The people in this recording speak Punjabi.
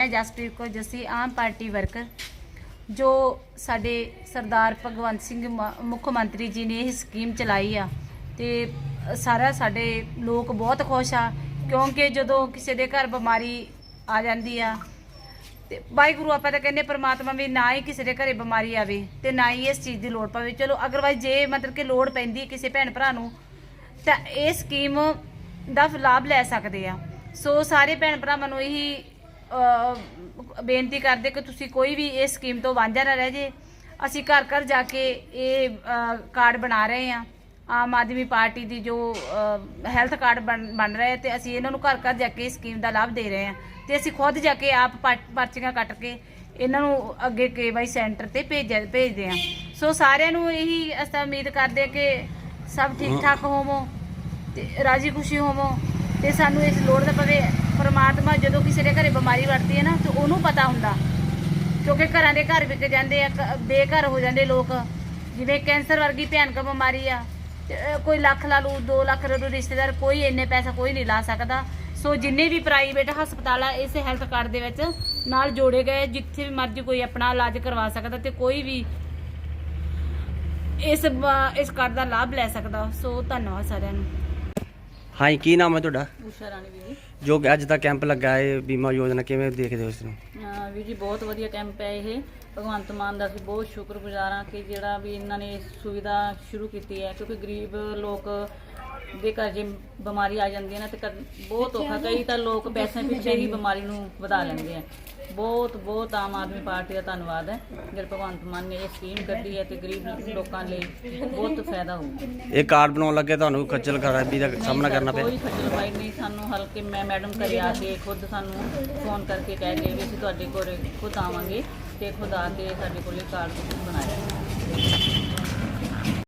ਮੈਂ ਜਸਪ੍ਰੀਤ ਕੌਰ ਜੱਸੀ, ਆਮ ਪਾਰਟੀ ਵਰਕਰ, ਜੋ ਸਾਡੇ ਸਰਦਾਰ ਭਗਵੰਤ ਸਿੰਘ ਮ- ਮੁੱਖ ਮੰਤਰੀ ਜੀ ਨੇ ਇਹ ਸਕੀਮ ਚਲਾਈ ਆ। ਤੇ ਸਾਰਾ ਸਾਡੇ ਲੋਕ ਬਹੁਤ ਖੁਸ਼ ਆ, ਕਿਉਂਕਿ ਜਦੋਂ ਕਿਸੇ ਦੇ ਘਰ ਬਿਮਾਰੀ ਆ ਜਾਂਦੀ ਆ, ਤੇ ਵਾਹਿਗੁਰੂ ਆਪਾਂ ਤਾਂ ਕਹਿੰਦੇ ਪ੍ਰਮਾਤਮਾ ਵੀ ਨਾ ਹੀ ਕਿਸੇ ਦੇ ਘਰੇ ਬਿਮਾਰੀ ਆਵੇ ਤੇ ਨਾ ਹੀ ਇਸ ਚੀਜ਼ ਦੀ ਲੋੜ ਪਵੇ। ਚਲੋ ਅਗਰਵਾਈਜ਼ ਜੇ ਮਤਲਬ ਕਿ ਲੋੜ ਪੈਂਦੀ ਕਿਸੇ ਭੈਣ ਭਰਾ ਨੂੰ, ਤਾਂ ਇਹ ਸਕੀਮ ਦਾ ਲਾਭ ਲੈ ਸਕਦੇ ਆ। ਸੋ ਸਾਰੇ ਭੈਣ ਭਰਾਵਾਂ ਨੂੰ ਇਹੀ ਬੇਨਤੀ ਕਰਦੇ ਕਿ ਤੁਸੀਂ ਕੋਈ ਵੀ ਇਸ ਸਕੀਮ ਤੋਂ ਵਾਂਝਾ ਨਾ ਰਹਿ ਜੇ। ਅਸੀਂ ਘਰ ਘਰ ਜਾ ਕੇ ਇਹ ਕਾਰਡ ਬਣਾ ਰਹੇ ਹਾਂ। ਆਮ ਆਦਮੀ ਪਾਰਟੀ ਦੀ ਜੋ ਹੈਲਥ ਕਾਰਡ ਬਣ ਬਣ ਰਿਹਾ ਹੈ ਤੇ ਅਸੀਂ ਇਹਨਾਂ ਨੂੰ ਘਰ ਘਰ ਜਾ ਕੇ ਇਸ ਸਕੀਮ ਦਾ ਲਾਭ ਦੇ ਰਹੇ ਹਾਂ। ਤੇ ਅਸੀਂ ਖੁਦ ਜਾ ਕੇ ਆਪ ਪਰ- ਪਰਚੀਆਂ ਕੱਟ ਕੇ ਇਹਨਾਂ ਨੂੰ ਅੱਗੇ ਕੇਵਾਈ ਸੈਂਟਰ ਤੇ ਭੇਜ, ਭੇਜਦੇ ਹਾਂ। ਸੋ ਸਾਰਿਆਂ ਨੂੰ ਇਹੀ ਅਸੀਂ ਉਮੀਦ ਕਰਦੇ ਹਾਂ ਕਿ ਸਭ ਠੀਕ ਠਾਕ ਹੋਵੋ ਤੇ ਰਾਜੀ ਖੁਸ਼ੀ ਹੋਵੋ ਤੇ ਸਾਨੂੰ ਇਸ ਲੋੜ ਦਾ ਪਵੇ। ਪਰਮਾਤਮਾ ਜਦੋਂ ਕਿਸੇ ਦੇ ਘਰੇ ਬਿਮਾਰੀ ਵਰਤੀ ਹੈ ਨਾ ਤੇ ਉਹਨੂੰ ਪਤਾ ਹੁੰਦਾ। ਕਿਉਂਕਿ ਘਰਾਂ ਦੇ ਘਰ ਵਿਕ ਜਾਂਦੇ ਆ ਕ- ਬੇਘਰ ਹੋ ਜਾਂਦੇ ਲੋਕ। ਜਿਵੇਂ ਕੈਂਸਰ ਵਰਗੀ ਭਿਆਨਕ ਬਿਮਾਰੀ ਆ ਤੇ, ਅਹ, ਕੋਈ ਲੱਖ ਲਾ ਲੂ 2 ਲੱਖ ਲਾ ਲੂ ਰਿਸ਼ਤੇਦਾਰ ਕੋਈ ਇੰਨੇ ਪੈਸਾ ਕੋਈ ਨਹੀਂ ਲਾ ਸਕਦਾ। ਸੋ ਜਿੰਨੇ ਵੀ ਪ੍ਰਾਈਵੇਟ ਹਸਪਤਾਲ ਆ ਇਸ ਹੈਲਥ ਕਾਰਡ ਦੇ ਵਿੱਚ ਨਾਲ ਜੋੜੇ ਗਏ ਜਿੱਥੇ ਵੀ ਮਰਜ਼ੀ ਕੋਈ ਆਪਣਾ ਇਲਾਜ ਕਰਵਾ ਸਕਦਾ ਤੇ ਕੋਈ ਵੀ ਇਸ ਬ- ਇਸ ਕਾਰਡ ਦਾ ਲਾਭ ਲੈ ਸਕਦਾ। ਸੋ ਧੰਨਵਾਦ ਸਾਰਿਆਂ ਨੂੰ। ਹਾਂ ਜੀ, ਕੀ ਨਾਮ ਹੈ ਤੁਹਾਡਾ? ਉਸ਼ਾ ਰਾਣੀ ਵੀਰ ਜੀ। ਜੋ ਕਿ ਅੱਜ ਦਾ ਕੈਂਪ ਲੱਗਾ ਹੈ ਬੀਮਾ ਯੋਜਨਾ ਕਿਵੇਂ ਦੇਖਦੇ ਹੋ ਇਸ ਨੂੰ? ਅਹ ਵੀਰ ਜੀ ਬਹੁਤ ਵਧੀਆ ਕੈਂਪ ਹੈ ਇਹ। ਭਗਵੰਤ ਮਾਨ ਦਾ ਅਸੀਂ ਬਹੁਤ ਸ਼ੁਕਰਗੁਜ਼ਾਰ ਹਾਂ ਕਿ ਜਿਹੜਾ ਵੀ ਇਹਨਾਂ ਨੇ ਸੁਵਿਧਾ ਸ਼ੁਰੂ ਕੀਤੀ ਹੈ ਕਿਉਂਕਿ ਗਰੀਬ ਲੋਕ ਦੇ ਘਰ ਜੇ ਬਿਮਾਰੀ ਆ ਜਾਂਦੀ ਹੈ ਨਾ ਤੇ ਕਦ- ਬਹੁਤ ਔਖਾ। ਕਈ ਤਾਂ ਲੋਕ ਪੈਸੇ ਪਿੱਛੇ ਹੀ ਬਿਮਾਰੀ ਨੂੰ ਵਧਾ ਲੈਂਦੇ ਆ। ਬਹੁਤ ਬਹੁਤ ਆਮ ਆਦਮੀ ਪਾਰਟੀ ਦਾ ਧੰਨਵਾਦ ਹੈ। ਜਿਹੜੇ ਭਗਵੰਤ ਮਾਨ ਨੇ ਇਹ ਸਕੀਮ ਕੱਢੀ ਹੈ ਤੇ ਗਰੀਬ ਲੋਕਾਂ ਲਈ ਬਹੁਤ ਫਾਇਦਾ ਹੋਊਗਾ ਇਹ ਕਾਰਡ ਬਣਾਉਣ ਲੱਗੇ ਤੁਹਾਨੂੰ ਖੱਜਲ ਖਰਾਬੀ ਦਾ ਸਾਹਮਣਾ ਨਹੀਂ ਕਰਨਾ ਸਰ, ਪਿਆ। ਕੋਈ ਖੱਜਲ ਖੁਆਰੀ ਨਹੀਂ। ਸਾਨੂੰ ਹਲਕੇ ਮੈਂ ਮੈਡਮ ਘਰੇ ਆ ਕੇ ਖੁਦ ਸਾਨੂੰ ਫੋਨ ਕਰਕੇ ਕਹਿ ਗਏ ਵੀ ਅਸੀਂ ਤੁਹਾਡੇ ਕੋਲ ਖੁਦ ਆਵਾਂਗੇ ਤੇ ਖੁਦ ਆ ਕੇ ਸਾਡੇ ਕੋਲੇ ਕਾਰਡ ਬਣਾਇਆ।